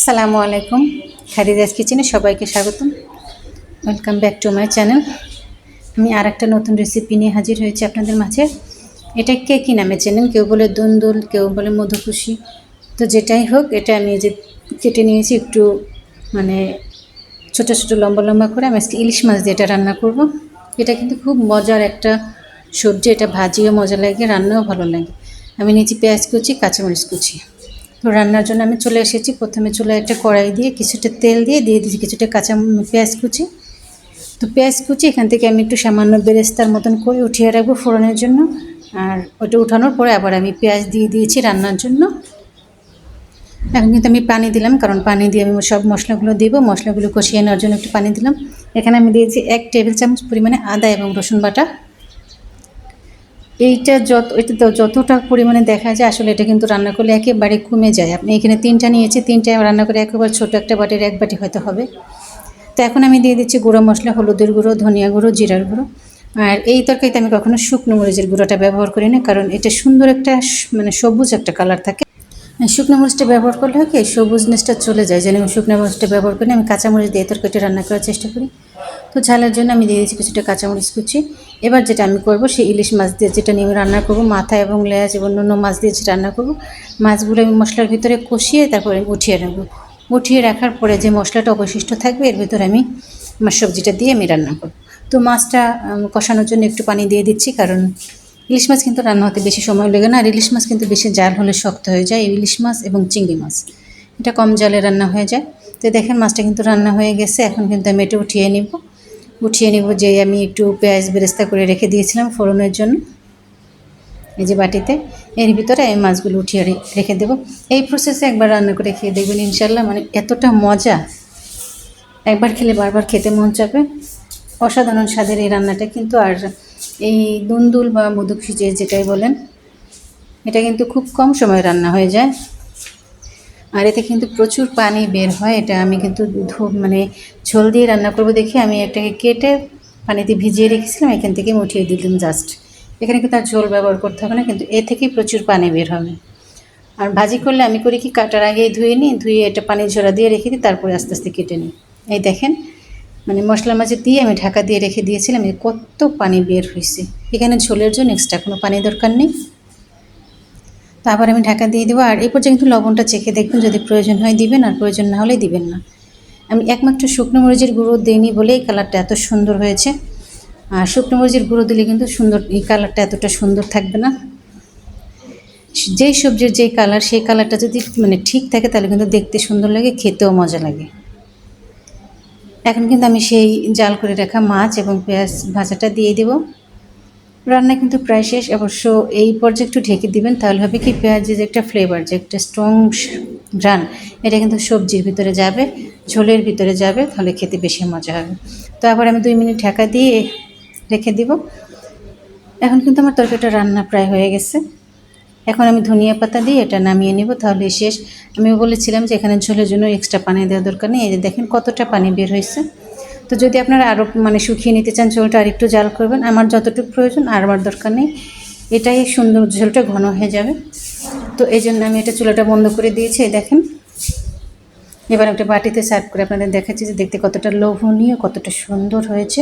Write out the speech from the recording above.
আসসালামু আলাইকুম। খারিদাস কিচেনে সবাইকে স্বাগতম। Welcome back to my channel আমি আর একটা নতুন রেসিপি নিয়ে হাজির হয়েছি আপনাদের মাঝে। এটা কে কী নামে চেনেন? কেউ বলে দুন্দুল, কেউ বলে মধুখুশি তো যেটাই হোক, এটা আমি যে কেটে নিয়েছি একটু মানে ছোটো ছোটো লম্বা লম্বা করে। আমি আজকে ইলিশ মাছ দিয়ে এটা রান্না করব। এটা কিন্তু খুব মজার একটা সবজি। এটা ভাজিও মজা লাগে, রান্নাও ভালো লাগে। আমি নিয়েছি পেঁয়াজ কুচি, কাঁচামরিচ কুচি। তো রান্নার জন্য আমি চলে এসেছি। প্রথমে চলে একটা কড়াই দিয়ে কিছুটা তেল দিয়ে দিয়ে দিয়েছি কিছুটা কাঁচা পেঁয়াজ কুচি। তো পেঁয়াজ কুচি এখান থেকে আমি একটু সামান্য বেরেস্তার মতন করে উঠিয়ে রাখব ফোড়নের জন্য। আর ওটা উঠানোর পরে আবার আমি পেঁয়াজ দিয়ে দিয়েছি রান্নার জন্য। এখন কিন্তু আমি পানি দিলাম, কারণ পানি দিয়ে আমি সব মশলাগুলো দিব। মশলাগুলো কষিয়ে নেওয়ার জন্য একটু পানি দিলাম। এখানে আমি দিয়েছি এক টেবিল চামচ পরিমাণে আদা এবং রসুন বাটা। এইটা যত, এটা যতটা পরিমাণে দেখা যায়, আসলে এটা কিন্তু রান্না করলে একেবারে কমে যায়। আপনি এখানে তিনটা নিয়েছি তিনটা রান্না করে একেবারে ছোটো একটা বাটির এক বাটি হয়তো হবে। তো এখন আমি দিয়ে দিচ্ছি গুঁড়ো মশলা, হলুদের গুঁড়ো, ধনিয়া গুঁড়ো, জিরার গুঁড়ো। আর এই তরকারিতে আমি কখনো শুকনো মরিচের গুঁড়োটা ব্যবহার করি না, কারণ এটা সুন্দর একটা মানে সবুজ একটা কালার থাকে। শুকনো মরিচটা ব্যবহার করলে হয় কি, সবুজনেসটা চলে যায়। যেন আমি শুকনো মরিচটা ব্যবহার করি আমি কাঁচামরিচ দিয়ে তরকারিটা রান্না করার চেষ্টা করি। তো ঝালের জন্য আমি দিয়ে দিচ্ছি কিছুটা কাঁচামরিচ কুচি। এবার যেটা আমি করব, সেই ইলিশ মাছ দিয়ে যেটা নিয়ে রান্না করব, মাথা এবং লেয়াজ এবং অন্য মাছ দিয়ে যেটা রান্না করব। মাছগুলো আমি মশলার ভিতরে কষিয়ে তারপরে উঠিয়ে রাখব। উঠিয়ে রাখার পরে যে মশলাটা অবশিষ্ট থাকবে, এর ভিতরে আমি আমার সবজিটা দিয়ে আমি রান্না করব। তো মাছটা কষানোর জন্য একটু পানি দিয়ে দিচ্ছি, কারণ ইলিশ মাছ কিন্তু রান্না হতে বেশি সময় লাগে না। আর ইলিশ মাছ কিন্তু বেশি জাল হলে শক্ত হয়ে যায়, ইলিশ মাছ এবং চিংড়ি মাছ। এটা কম জালে রান্না হয়ে যায়। তো দেখেন মাছটা কিন্তু রান্না হয়ে গেছে, এখন কিন্তু আমি এটা উঠিয়ে নিব। উঠিয়ে নেব যে আমি একটু পেঁয়াজ বেরেস্তা করে রেখে দিয়েছিলাম ফোড়নের জন্য। এই যে বাটিতে। এর ভিতরে আমি মাছগুলো উঠিয়ে রেখে দেবো। এই প্রসেসে একবার রান্না করে খেয়ে দেখবেন ইনশাল্লাহ মানে এতটা মজা। একবার খেলে বারবার খেতে মন চাবে। অসাধারণ স্বাদের এই রান্নাটা কিন্তু। আর এই দুন্দুল বা মধুক্ষি যে যেটাই বলেন, এটা কিন্তু খুব কম সময় রান্না হয়ে যায়। আর এতে কিন্তু প্রচুর পানি বের হয়, এটা আমি কিন্তু মানে ঝোল দিয়ে রান্না করব দেখে আমি এটাকে কেটে পানিতে ভিজিয়ে রেখেছিলাম, এখান থেকে উঠিয়ে দিলাম জাস্ট এখানে কিন্তু আর ঝোল ব্যবহার করতে হবে না, কিন্তু এ থেকেই প্রচুর পানি বের হবে। আর ভাজি করলে আমি করি কি কাটার আগেই ধুয়ে নিই, ধুয়ে এটা পানি ঝরা দিয়ে রেখে দিই, তারপরে আস্তে আস্তে কেটে নিই। এই দেখেন মানে মশলা মাঝে দিয়ে আমি ঢাকা দিয়ে রেখে দিয়েছিলাম কত পানি বের হয়েছে। এখানে ঝোলের জন্য এক্সট্রা কোনো পানি দরকার নেই। তারপর আমি ঢাকা দিয়ে দেবো আর এই পর্যন্ত কিন্তু লবণটা চেখে দেখবেন যদি প্রয়োজন হয় দিবেন, আর প্রয়োজন না হলে দিবেন না। আমি একমাত্র শুকনো মরিচের গুঁড়ো দিইনি বলে এই কালারটা এত সুন্দর হয়েছে। আর শুকনো মরিচের গুঁড়ো দিলে কিন্তু সুন্দর, এই কালারটা এতটা সুন্দর থাকবে না। যেই সবজির যেই কালার, সেই কালারটা যদি মানে ঠিক থাকে তাহলে কিন্তু দেখতে সুন্দর লাগে, খেতেও মজা লাগে। এখন কিন্তু আমি সেই জাল করে রাখা মাছ এবং পেঁয়াজ ভাজাটা দিয়ে দেবো। রান্না কিন্তু প্রায় শেষ। অবশ্য এই পর্যায়ে একটু ঢেকে দিবেন, তাহলে হবে কি পেঁয়াজের যে একটা ফ্লেভার যে একটা স্ট্রং ঘ্রাণ, এটা কিন্তু সবজির ভিতরে যাবে, ঝোলের ভিতরে যাবে, তাহলে খেতে বেশি মজা হবে। তো আবার আমি দুই মিনিট ঢাকা দিয়ে রেখে দিব। এখন কিন্তু আমার তরকারিটা রান্না প্রায় হয়ে গেছে। এখন আমি ধনিয়া পাতা দিয়ে এটা নামিয়ে নেব, তাহলে শেষ। আমি বলেছিলাম যে এখানে ঝোলের জন্য এক্সট্রা পানি দেওয়ার দরকার নেই। এই যে দেখেন কতটা পানি বের হয়েছে। তো যদি আপনারা আরও মানে শুকিয়ে নিতে চান ঝোলটা আর একটু জাল করবেন, আমার যতটুকু প্রয়োজন আর আমার দরকার নেই। এটাই সুন্দর ঝোলটা ঘন হয়ে যাবে। তো এই জন্য আমি এটা চুলাটা বন্ধ করে দিয়েছি দেখেন। এবার একটা বাটিতে সার্ভ করে আপনাদের দেখাচ্ছি যে দেখতে কতটা লোভনীয়, কতটা সুন্দর হয়েছে।